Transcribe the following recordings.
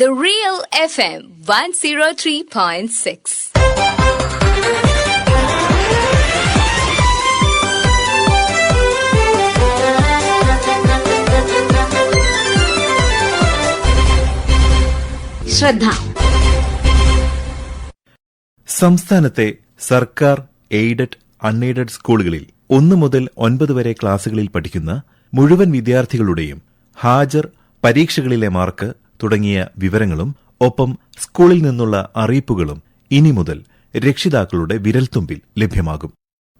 The Real FM 103.6. ശ്രദ്ധ സംസ്ഥാനത്തെ സർക്കാർ എയ്ഡഡ് അൺഎയ്ഡഡ് സ്കൂളുകളിൽ ഒന്നു മുതൽ ഒൻപത് വരെ ക്ലാസുകളിൽ പഠിക്കുന്ന മുഴുവൻ വിദ്യാർത്ഥികളുടെയും ഹാജർ പരീക്ഷകളിലെ മാർക്ക് തുടങ്ങിയ വിവരങ്ങളും ഒപ്പം സ്കൂളിൽ നിന്നുള്ള അറിയിപ്പുകളും ഇനി മുതൽ രക്ഷിതാക്കളുടെ വിരൽത്തുമ്പിൽ ലഭ്യമാകും.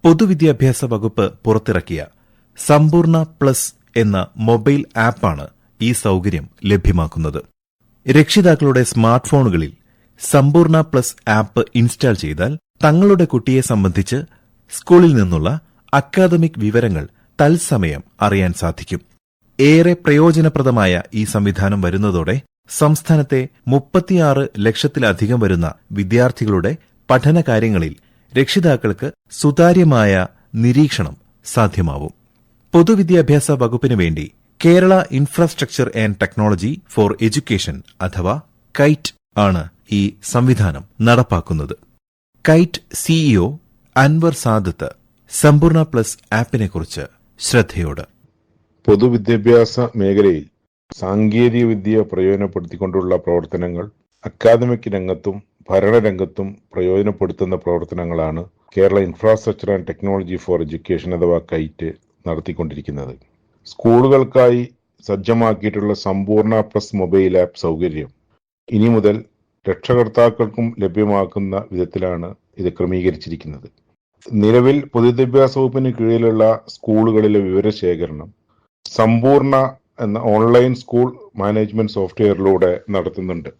പൊതുവിദ്യാഭ്യാസ വകുപ്പ് പുറത്തിറക്കിയ സമ്പൂർണ പ്ലസ് എന്ന മൊബൈൽ ആപ്പാണ് ഈ സൗകര്യം ലഭ്യമാക്കുന്നത്. രക്ഷിതാക്കളുടെ സ്മാർട്ട് ഫോണുകളിൽ സമ്പൂർണ പ്ലസ് ആപ്പ് ഇൻസ്റ്റാൾ ചെയ്താൽ തങ്ങളുടെ കുട്ടിയെ സംബന്ധിച്ച് സ്കൂളിൽ നിന്നുള്ള അക്കാദമിക് വിവരങ്ങൾ തത്സമയം അറിയാൻ സാധിക്കും. ഏറെ പ്രയോജനപ്രദമായ ഈ സംവിധാനം വരുന്നതോടെ സംസ്ഥാനത്തെ മുപ്പത്തിയാറ് ലക്ഷത്തിലധികം വരുന്ന വിദ്യാർത്ഥികളുടെ പഠനകാര്യങ്ങളിൽ രക്ഷിതാക്കൾക്ക് സുതാര്യമായ നിരീക്ഷണം സാധ്യമാവും. പൊതുവിദ്യാഭ്യാസ വകുപ്പിനു വേണ്ടി Kerala infrastructure and technology for education അഥവാ കൈറ്റ് ആണ് ഈ സംവിധാനം നടപ്പാക്കുന്നത്. കൈറ്റ് സിഇഒ അൻവർ സാദത്ത് സമ്പൂർണ പ്ലസ് ആപ്പിനെക്കുറിച്ച് ശ്രദ്ധയോട് പൊതുവിദ്യാഭ്യാസ മേഖലയിൽ സാങ്കേതിക വിദ്യ പ്രയോജനപ്പെടുത്തിക്കൊണ്ടുള്ള പ്രവർത്തനങ്ങൾ അക്കാദമിക് രംഗത്തും ഭരണരംഗത്തും പ്രയോജനപ്പെടുത്തുന്ന പ്രവർത്തനങ്ങളാണ് Kerala infrastructure and technology for education അഥവാ കൈറ്റ് നടത്തിക്കൊണ്ടിരിക്കുന്നത്. സ്കൂളുകൾക്കായി സജ്ജമാക്കിയിട്ടുള്ള സമ്പൂർണ പ്ലസ് മൊബൈൽ ആപ്പ് സൗകര്യം ഇനി മുതൽ രക്ഷകർത്താക്കൾക്കും ലഭ്യമാക്കുന്ന വിധത്തിലാണ് ഇത് ക്രമീകരിച്ചിരിക്കുന്നത്. നിലവിൽ പൊതുവിദ്യാഭ്യാസ വകുപ്പിന് കീഴിലുള്ള സ്കൂളുകളിലെ വിവരശേഖരണം സമ്പൂർണ എന്ന ഓൺലൈൻ സ്കൂൾ മാനേജ്മെന്റ് സോഫ്റ്റ്വെയറിലൂടെ നടത്തുന്നുണ്ട്.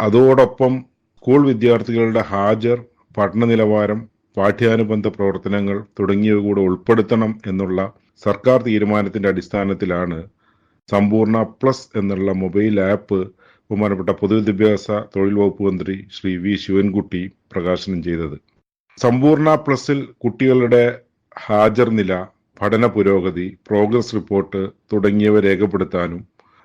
അതോടൊപ്പം സ്കൂൾ വിദ്യാർത്ഥികളുടെ ഹാജർ പഠന നിലവാരം പാഠ്യാനുബന്ധ പ്രവർത്തനങ്ങൾ തുടങ്ങിയവ കൂടെ ഉൾപ്പെടുത്തണം എന്നുള്ള സർക്കാർ തീരുമാനത്തിന്റെ അടിസ്ഥാനത്തിലാണ് സമ്പൂർണ പ്ലസ് എന്നുള്ള മൊബൈൽ ആപ്പ് ബഹുമാനപ്പെട്ട പൊതുവിദ്യാഭ്യാസ തൊഴിൽ വകുപ്പ് മന്ത്രി ശ്രീ വി ശിവൻകുട്ടി പ്രകാശനം ചെയ്തത്. സമ്പൂർണ പ്ലസിൽ കുട്ടികളുടെ ഹാജർ നില പഠന പുരോഗതി പ്രോഗ്രസ് റിപ്പോർട്ട് തുടങ്ങിയവ രേഖപ്പെടുത്താനും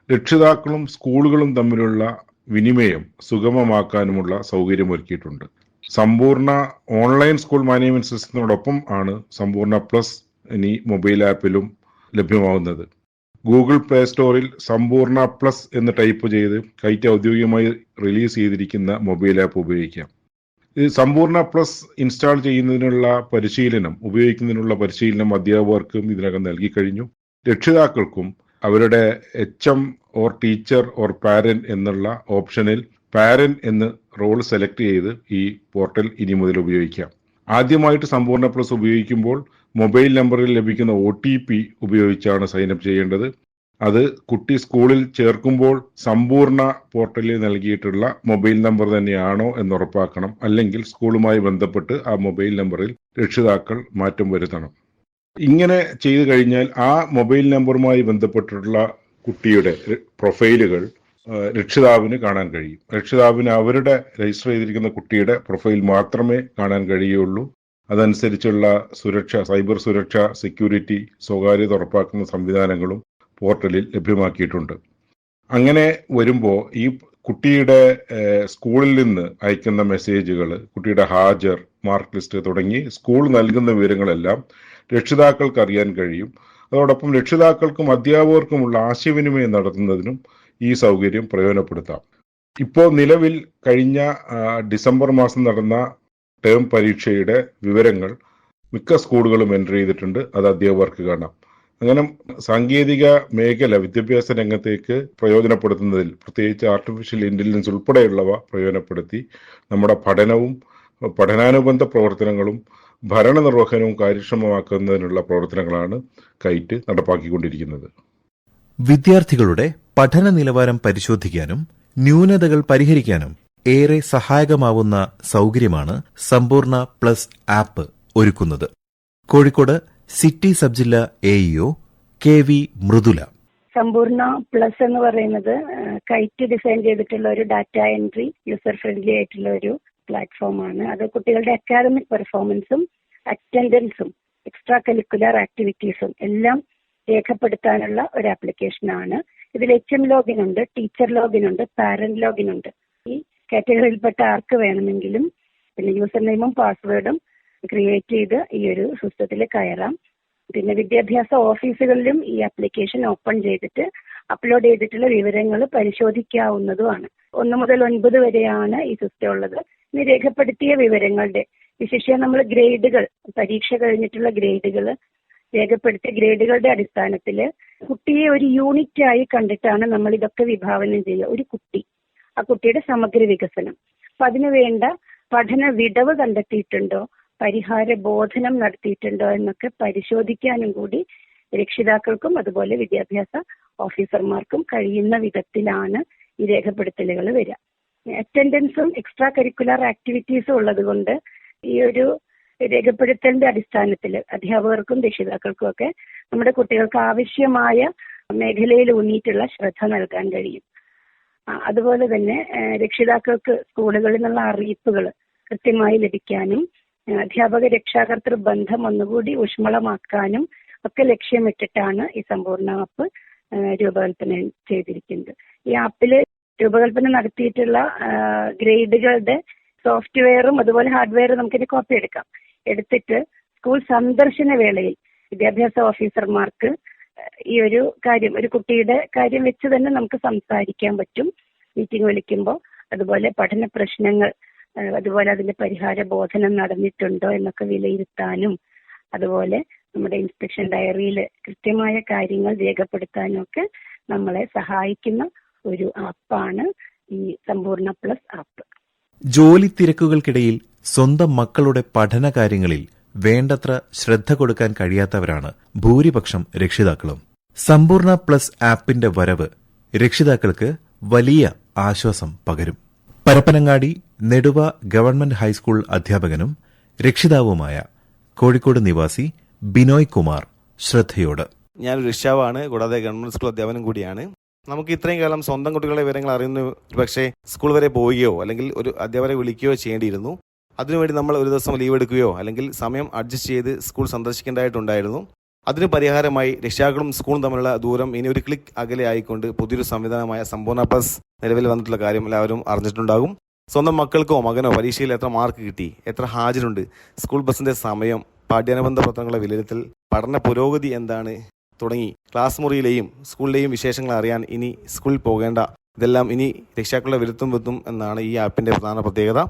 രക്ഷിതാക്കളും സ്കൂളുകളും തമ്മിലുള്ള വിനിമയം സുഗമമാക്കാനുമുള്ള സൗകര്യമൊരുക്കിയിട്ടുണ്ട്. സമ്പൂർണ ഓൺലൈൻ സ്കൂൾ മാനേജ്മെന്റ് സിസ്റ്റത്തിനോടൊപ്പം ആണ് സമ്പൂർണ പ്ലസ് ഇനി മൊബൈൽ ആപ്പിലും ലഭ്യമാവുന്നത് ഗൂഗിൾ പ്ലേ സ്റ്റോറിൽ സമ്പൂർണ പ്ലസ് എന്ന് ടൈപ്പ് ചെയ്ത് കൈറ്റ് ഔദ്യോഗികമായി റിലീസ് ചെയ്തിരിക്കുന്ന മൊബൈൽ ആപ്പ് ഉപയോഗിക്കാം. സമ്പൂർണ പ്ലസ് ഇൻസ്റ്റാൾ ചെയ്യുന്നതിനുള്ള പരിശീലനം ഉപയോഗിക്കുന്നതിനുള്ള പരിശീലനം അധ്യാപകർക്കും ഇതിനകം നൽകി കഴിഞ്ഞു. രക്ഷിതാക്കൾക്കും അവരുടെ H M or teacher or parent എന്നുള്ള ഓപ്ഷനിൽ പാരന്റ് എന്ന് റോൾ സെലക്ട് ചെയ്ത് ഈ പോർട്ടൽ ഇനി മുതൽ ഉപയോഗിക്കാം. ആദ്യമായിട്ട് സമ്പൂർണ പ്ലസ് ഉപയോഗിക്കുമ്പോൾ മൊബൈൽ നമ്പറിൽ ലഭിക്കുന്ന ഒ ഉപയോഗിച്ചാണ് സൈനപ്പ് ചെയ്യേണ്ടത്. അത് കുട്ടി സ്കൂളിൽ ചേർക്കുമ്പോൾ സമ്പൂർണ പോർട്ടലിൽ നൽകിയിട്ടുള്ള മൊബൈൽ നമ്പർ തന്നെയാണോ എന്ന് ഉറപ്പാക്കണം. അല്ലെങ്കിൽ സ്കൂളുമായി ബന്ധപ്പെട്ട് ആ മൊബൈൽ നമ്പറിൽ രക്ഷിതാക്കൾ മാറ്റം വരുത്തണം. ഇങ്ങനെ ചെയ്തു കഴിഞ്ഞാൽ ആ മൊബൈൽ നമ്പറുമായി ബന്ധപ്പെട്ടിട്ടുള്ള കുട്ടിയുടെ പ്രൊഫൈലുകൾ രക്ഷിതാവിന് കാണാൻ കഴിയും. രക്ഷിതാവിന് അവരുടെ രജിസ്റ്റർ ചെയ്തിരിക്കുന്ന കുട്ടിയുടെ പ്രൊഫൈൽ മാത്രമേ കാണാൻ കഴിയുള്ളൂ. അതനുസരിച്ചുള്ള സുരക്ഷ സൈബർ സുരക്ഷ സെക്യൂരിറ്റി സ്വകാര്യത ഉറപ്പാക്കുന്ന സംവിധാനങ്ങളും പോർട്ടലിൽ ലഭ്യമാക്കിയിട്ടുണ്ട്. അങ്ങനെ വരുമ്പോൾ ഈ കുട്ടിയുടെ സ്കൂളിൽ നിന്ന് അയക്കുന്ന മെസ്സേജുകൾ കുട്ടിയുടെ ഹാജർ മാർക്ക് ലിസ്റ്റ് തുടങ്ങി സ്കൂൾ നൽകുന്ന വിവരങ്ങളെല്ലാം രക്ഷിതാക്കൾക്ക് അറിയാൻ കഴിയും. അതോടൊപ്പം രക്ഷിതാക്കൾക്കും അധ്യാപകർക്കുമുള്ള ആശയവിനിമയം നടത്തുന്നതിനും ഈ സൗകര്യം പ്രയോജനപ്പെടുത്താം. ഇപ്പോൾ നിലവിൽ കഴിഞ്ഞ ഡിസംബർ മാസം നടന്ന ടേം പരീക്ഷയുടെ വിവരങ്ങൾ മിക്ക സ്കൂളുകളും എന്റർ ചെയ്തിട്ടുണ്ട്. അത് അധ്യാപകർക്ക് കാണാം. അങ്ങനെ സാങ്കേതിക മേഖല വിദ്യാഭ്യാസ രംഗത്തേക്ക് പ്രയോജനപ്പെടുത്തുന്നതിൽ പ്രത്യേകിച്ച് ആർട്ടിഫിഷ്യൽ ഇന്റലിജൻസ് ഉൾപ്പെടെയുള്ളവ പ്രയോജനപ്പെടുത്തി നമ്മുടെ പഠനവും പഠനാനുബന്ധ പ്രവർത്തനങ്ങളും ഭരണ നിർവഹണവും കാര്യക്ഷമമാക്കുന്നതിനുള്ള പ്രവർത്തനങ്ങളാണ് കൈറ്റ് നടപ്പാക്കിക്കൊണ്ടിരിക്കുന്നത്. വിദ്യാർത്ഥികളുടെ പഠന നിലവാരം പരിശോധിക്കാനും ന്യൂനതകൾ പരിഹരിക്കാനും ഏറെ സഹായകമാവുന്ന സൗകര്യമാണ് സമ്പൂർണ പ്ലസ് ആപ്പ് ഒരുക്കുന്നത്. കോഴിക്കോട് സിറ്റി സബ് ജില്ലാ AEO K V Mridula. Sampoorna plus എന്ന് പറയുന്നത് കൈറ്റ് ഡിസൈൻ ചെയ്തിട്ടുള്ള ഒരു ഡാറ്റ എൻട്രി യൂസർ ഫ്രണ്ട്ലി ആയിട്ടുള്ള ഒരു പ്ലാറ്റ്ഫോമാണ് അത് കുട്ടികളുടെ അക്കാദമിക് പെർഫോമൻസും അറ്റൻഡൻസും എക്സ്ട്രാ കരിക്കുലർ ആക്ടിവിറ്റീസും എല്ലാം രേഖപ്പെടുത്താനുള്ള ഒരു ആപ്ലിക്കേഷൻ ആണ്. ഇതിൽ എച്ച് എം ലോഗിൻ ഉണ്ട് ടീച്ചർ ലോഗിൻ ഉണ്ട് പാരന്റ് ലോഗിൻ ഉണ്ട്. ഈ കാറ്റഗറിയിൽപ്പെട്ട ആർക്ക് വേണമെങ്കിലും പിന്നെ യൂസർ നെയിമും പാസ്വേഡും ക്രിയേറ്റ് ചെയ്ത് ഈ ഒരു സിസ്റ്റത്തിൽ കയറാം. പിന്നെ വിദ്യാഭ്യാസ ഓഫീസുകളിലും ഈ ആപ്ലിക്കേഷൻ ഓപ്പൺ ചെയ്തിട്ട് അപ്ലോഡ് ചെയ്തിട്ടുള്ള വിവരങ്ങൾ പരിശോധിക്കാവുന്നതുമാണ്. ഒന്ന് മുതൽ ഒൻപത് വരെയാണ് ഈ സിസ്റ്റം ഉള്ളത്. ഇനി രേഖപ്പെടുത്തിയ വിവരങ്ങളുടെ വിശേഷം നമ്മൾ ഗ്രേഡുകൾ പരീക്ഷ കഴിഞ്ഞിട്ടുള്ള ഗ്രേഡുകൾ രേഖപ്പെടുത്തിയ ഗ്രേഡുകളുടെ അടിസ്ഥാനത്തിൽ കുട്ടിയെ ഒരു യൂണിറ്റ് ആയി കണ്ടിട്ടാണ് നമ്മൾ ഇതൊക്കെ വിഭാവനം ചെയ്യുക. ഒരു കുട്ടി ആ കുട്ടിയുടെ സമഗ്ര വികസനം. അപ്പൊ അതിനു വേണ്ട പഠന വിടവ് കണ്ടെത്തിയിട്ടുണ്ടോ? പരിഹാര ബോധനം നടത്തിയിട്ടുണ്ടോ എന്നൊക്കെ പരിശോധിക്കാനും കൂടി രക്ഷിതാക്കൾക്കും അതുപോലെ വിദ്യാഭ്യാസ ഓഫീസർമാർക്കും കഴിയുന്ന വിധത്തിലാണ് ഈ രേഖപ്പെടുത്തലുകൾ വരിക. അറ്റൻഡൻസും എക്സ്ട്രാ കരിക്കുലർ ആക്ടിവിറ്റീസും ഉള്ളത് കൊണ്ട് ഈ ഒരു രേഖപ്പെടുത്തലിന്റെ അടിസ്ഥാനത്തിൽ അധ്യാപകർക്കും രക്ഷിതാക്കൾക്കും ഒക്കെ നമ്മുടെ കുട്ടികൾക്ക് ആവശ്യമായ മേഖലയിൽ ഊന്നിയിട്ടുള്ള ശ്രദ്ധ നൽകാൻ കഴിയും. അതുപോലെ തന്നെ രക്ഷിതാക്കൾക്ക് സ്കൂളുകളിൽ നിന്നുള്ള അറിയിപ്പുകൾ കൃത്യമായി ലഭിക്കാനും അധ്യാപക രക്ഷാകർത്തൃ ബന്ധം ഒന്നുകൂടി ഊഷ്മളമാക്കാനും ഒക്കെ ലക്ഷ്യമിട്ടിട്ടാണ് ഈ സമ്പൂർണ ആപ്പ് രൂപകൽപ്പന ചെയ്തിരിക്കുന്നത്. ഈ ആപ്പിൽ രൂപകൽപ്പന നടത്തിയിട്ടുള്ള ഗ്രേഡുകളുടെ സോഫ്റ്റ്വെയറും അതുപോലെ ഹാർഡ്വെയറും നമുക്കിത് കോപ്പി എടുക്കാം. എടുത്തിട്ട് സ്കൂൾ സന്ദർശന വേളയിൽ വിദ്യാഭ്യാസ ഓഫീസർമാർക്ക് ഈ ഒരു കാര്യം ഒരു കുട്ടിയുടെ കാര്യം വെച്ച് തന്നെ നമുക്ക് സംസാരിക്കാൻ പറ്റും. മീറ്റിംഗ് വിളിക്കുമ്പോൾ അതുപോലെ പഠന പ്രശ്നങ്ങൾ അതുപോലെ അതിന്റെ പരിഹാര ബോധനം നടന്നിട്ടുണ്ടോ എന്നൊക്കെ വിലയിരുത്താനും അതുപോലെ നമ്മുടെ ഇൻസ്പെക്ഷൻ ഡയറിയിൽ കൃത്യമായ കാര്യങ്ങൾ രേഖപ്പെടുത്താനും ഒക്കെ നമ്മളെ സഹായിക്കുന്ന ഒരു ആപ്പാണ് ഈ സമ്പൂർണ പ്ലസ് ആപ്പ്. ജോലി തിരക്കുകൾക്കിടയിൽ സ്വന്തം മക്കളുടെ പഠന കാര്യങ്ങളിൽ വേണ്ടത്ര ശ്രദ്ധ കൊടുക്കാൻ കഴിയാത്തവരാണ് ഭൂരിപക്ഷം രക്ഷിതാക്കളും. സമ്പൂർണ പ്ലസ് ആപ്പിന്റെ വരവ് രക്ഷിതാക്കൾക്ക് വലിയ ആശ്വാസം പകരും. പരപ്പനങ്ങാടി നെടുവ ഗവൺമെന്റ് ഹൈസ്കൂൾ അധ്യാപകനും രക്ഷിതാവുമായ കോഴിക്കോട് നിവാസി ബിനോയ് കുമാർ ശ്രദ്ധയോട്. ഞാൻ രക്ഷിതാവാണ് കൂടാതെ ഗവൺമെന്റ് സ്കൂൾ അധ്യാപനം കൂടിയാണ്. നമുക്ക് ഇത്രയും കാലം സ്വന്തം കുട്ടികളുടെ വിവരങ്ങൾ അറിയുന്നു പക്ഷേ സ്കൂൾ വരെ പോവുകയോ അല്ലെങ്കിൽ ഒരു അധ്യാപകരെ വിളിക്കുകയോ ചെയ്യേണ്ടിയിരുന്നു. അതിനുവേണ്ടി നമ്മൾ ഒരു ദിവസം ലീവ് എടുക്കുകയോ അല്ലെങ്കിൽ സമയം അഡ്ജസ്റ്റ് ചെയ്ത് സ്കൂൾ സന്ദർശിക്കേണ്ടതായിട്ടുണ്ടായിരുന്നു. അതിന് പരിഹാരമായി രക്ഷിതാക്കളും സ്കൂളും തമ്മിലുള്ള ദൂരം ഇനി ഒരു ക്ലിക്ക് അകലെ ആയിക്കൊണ്ട് പുതിയൊരു സംവിധാനമായ സമ്പൂർണ പ്ലസ് നിലവിൽ വന്നിട്ടുള്ള കാര്യം എല്ലാവരും അറിഞ്ഞിട്ടുണ്ടാകും. സ്വന്തം മക്കൾക്കോ മകനോ പരീക്ഷയിൽ എത്ര മാർക്ക് കിട്ടി എത്ര ഹാജരുണ്ട് സ്കൂൾ ബസിന്റെ സമയം പാഠ്യാനുബന്ധ പത്രങ്ങളുടെ വിലയിരുത്തൽ പഠന പുരോഗതി എന്താണ് തുടങ്ങി ക്ലാസ് മുറിയിലെയും സ്കൂളിലെയും വിശേഷങ്ങൾ അറിയാൻ ഇനി സ്കൂളിൽ പോകേണ്ട. ഇതെല്ലാം ഇനി രക്ഷാക്കളുടെ വിരുത്തും വെത്തും എന്നാണ് ഈ ആപ്പിന്റെ പ്രധാന പ്രത്യേകത.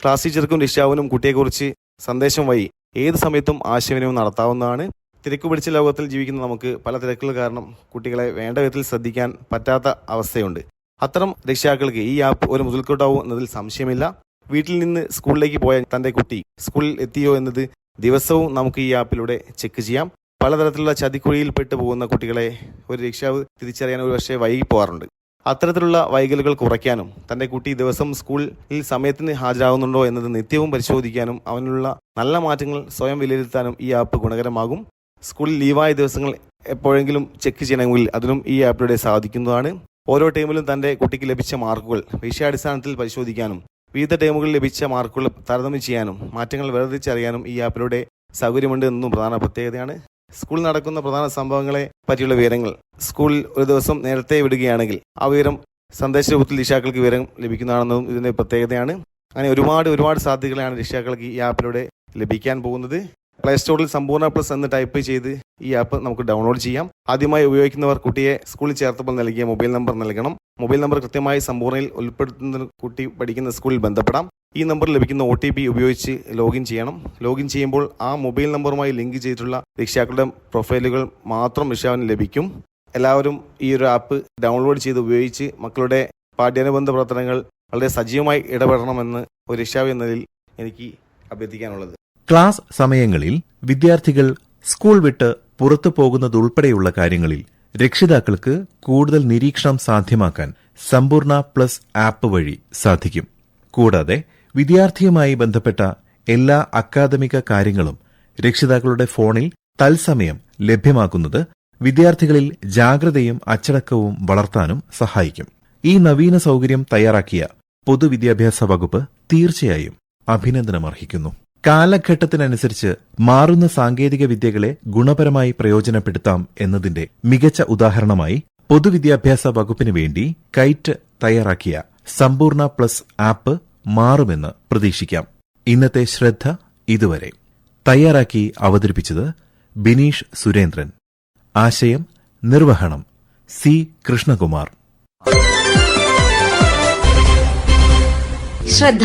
ക്ലാസ് ടീച്ചർക്കും രക്ഷാവിനും കുട്ടിയെക്കുറിച്ച് സന്ദേശം വഴി ഏത് സമയത്തും ആശയവിനിമയം നടത്താവുന്നതാണ്. തിരക്ക് പിടിച്ച ലോകത്തിൽ ജീവിക്കുന്ന നമുക്ക് പല തിരക്കുകൾ കാരണം കുട്ടികളെ വേണ്ട വിധത്തിൽ ശ്രദ്ധിക്കാൻ പറ്റാത്ത അവസ്ഥയുണ്ട്. അത്തരം രക്ഷിതാക്കൾക്ക് ഈ ആപ്പ് ഒരു മുതൽക്കൂട്ടാവും എന്നതിൽ സംശയമില്ല. വീട്ടിൽ നിന്ന് സ്കൂളിലേക്ക് പോയ തന്റെ കുട്ടി സ്കൂളിൽ എത്തിയോ എന്നത് ദിവസവും നമുക്ക് ഈ ആപ്പിലൂടെ ചെക്ക് ചെയ്യാം. പലതരത്തിലുള്ള ചതിക്കുഴിയിൽ പെട്ടു പോകുന്ന കുട്ടികളെ ഒരു രക്ഷിതാവ് തിരിച്ചറിയാൻ ഒരു പക്ഷേ വൈകി പോകാറുണ്ട്. അത്തരത്തിലുള്ള വൈകലുകൾ കുറയ്ക്കാനും തന്റെ കുട്ടി ദിവസം സ്കൂളിൽ സമയത്തിന് ഹാജരാകുന്നുണ്ടോ എന്നത് നിത്യവും പരിശോധിക്കാനും അവനുള്ള നല്ല മാറ്റങ്ങൾ സ്വയം വിലയിരുത്താനും ഈ ആപ്പ് ഗുണകരമാകും. സ്കൂളിൽ ലീവായ ദിവസങ്ങൾ എപ്പോഴെങ്കിലും ചെക്ക് ചെയ്യണമെങ്കിൽ അതിനും ഈ ആപ്പിലൂടെ സാധിക്കുന്നതാണ്. ഓരോ ടീമിലും തന്റെ കുട്ടിക്ക് ലഭിച്ച മാർക്കുകൾ വിഷയാടിസ്ഥാനത്തിൽ പരിശോധിക്കാനും വിവിധ ടീമുകളിൽ ലഭിച്ച മാർക്കുകൾ താരതമ്യം ചെയ്യാനും മാറ്റങ്ങൾ വേർതിരിച്ചറിയാനും ഈ ആപ്പിലൂടെ സൗകര്യമുണ്ട് എന്നും പ്രധാന പ്രത്യേകതയാണ്. സ്കൂളിൽ നടക്കുന്ന പ്രധാന സംഭവങ്ങളെ പറ്റിയുള്ള വിവരങ്ങൾ സ്കൂളിൽ ഒരു ദിവസം നേരത്തെ വിടുകയാണെങ്കിൽ ആ വിവരം സന്ദേശ രൂപത്തിൽ രക്ഷിതാക്കൾക്ക് വിവരം ലഭിക്കുന്നതാണെന്നതും ഇതിന്റെ പ്രത്യേകതയാണ്. അങ്ങനെ ഒരുപാട് ഒരുപാട് സാധ്യതകളാണ് രക്ഷിതാക്കൾക്ക് ഈ ആപ്പിലൂടെ ലഭിക്കാൻ പോകുന്നത്. പ്ലേ സ്റ്റോറിൽ സമ്പൂർണ പ്ലസ് എന്ന് ടൈപ്പ് ചെയ്ത് ഈ ആപ്പ് നമുക്ക് ഡൗൺലോഡ് ചെയ്യാം. ആദ്യമായി ഉപയോഗിക്കുന്നവർ കുട്ടിയെ സ്കൂളിൽ ചേർത്തപ്പോൾ നൽകിയ മൊബൈൽ നമ്പർ നൽകണം. മൊബൈൽ നമ്പർ കൃത്യമായി സമ്പൂർണയിൽ ഉൾപ്പെടുത്തുന്ന കുട്ടി പഠിക്കുന്ന സ്കൂളിൽ ബന്ധപ്പെടാം. ഈ നമ്പർ ലഭിക്കുന്ന ഒ ടി പി ഉപയോഗിച്ച് ലോഗിൻ ചെയ്യണം. ലോഗിൻ ചെയ്യുമ്പോൾ ആ മൊബൈൽ നമ്പറുമായി ലിങ്ക് ചെയ്തിട്ടുള്ള രക്ഷിതാക്കളുടെ പ്രൊഫൈലുകൾ മാത്രം രക്ഷിതാവിന് ലഭിക്കും. എല്ലാവരും ഈ ഒരു ആപ്പ് ഡൗൺലോഡ് ചെയ്ത് ഉപയോഗിച്ച് മക്കളുടെ പാഠ്യാനുബന്ധ പ്രവർത്തനങ്ങൾ വളരെ സജീവമായി ഇടപെടണമെന്ന് ഒരു രക്ഷിതാവ് എന്നതിൽ എനിക്ക് അഭ്യർത്ഥിക്കാനുള്ളത്. ക്ലാസ് സമയങ്ങളിൽ വിദ്യാർത്ഥികൾ സ്കൂൾ വിട്ട് പുറത്തു പോകുന്നതുൾപ്പെടെയുള്ള കാര്യങ്ങളിൽ രക്ഷിതാക്കൾക്ക് കൂടുതൽ നിരീക്ഷണം സാധ്യമാക്കാൻ സമ്പൂർണ പ്ലസ് ആപ്പ് വഴി സാധിക്കും. കൂടാതെ വിദ്യാർത്ഥിയുമായി ബന്ധപ്പെട്ട എല്ലാ അക്കാദമിക കാര്യങ്ങളും രക്ഷിതാക്കളുടെ ഫോണിൽ തത്സമയം ലഭ്യമാക്കുന്നത് വിദ്യാർത്ഥികളിൽ ജാഗ്രതയും അച്ചടക്കവും വളർത്താനും സഹായിക്കും. ഈ നവീന സൌകര്യം തയ്യാറാക്കിയ പൊതുവിദ്യാഭ്യാസ വകുപ്പ് തീർച്ചയായും അഭിനന്ദനമർഹിക്കുന്നു. കാലഘട്ടത്തിനനുസരിച്ച് മാറുന്ന സാങ്കേതിക വിദ്യകളെ ഗുണപരമായി പ്രയോജനപ്പെടുത്താം എന്നതിന്റെ മികച്ച ഉദാഹരണമായി പൊതുവിദ്യാഭ്യാസ വകുപ്പിന് വേണ്ടി കൈറ്റ് തയ്യാറാക്കിയ സമ്പൂർണ പ്ലസ് ആപ്പ് മാറുമെന്ന് പ്രതീക്ഷിക്കാം. ഇന്നത്തെ ശ്രദ്ധ ഇതുവരെ. തയ്യാറാക്കി അവതരിപ്പിച്ചത് ബിനീഷ് സുരേന്ദ്രൻ. ആശയം നിർവഹണം സി കൃഷ്ണകുമാർ. ശ്രദ്ധ.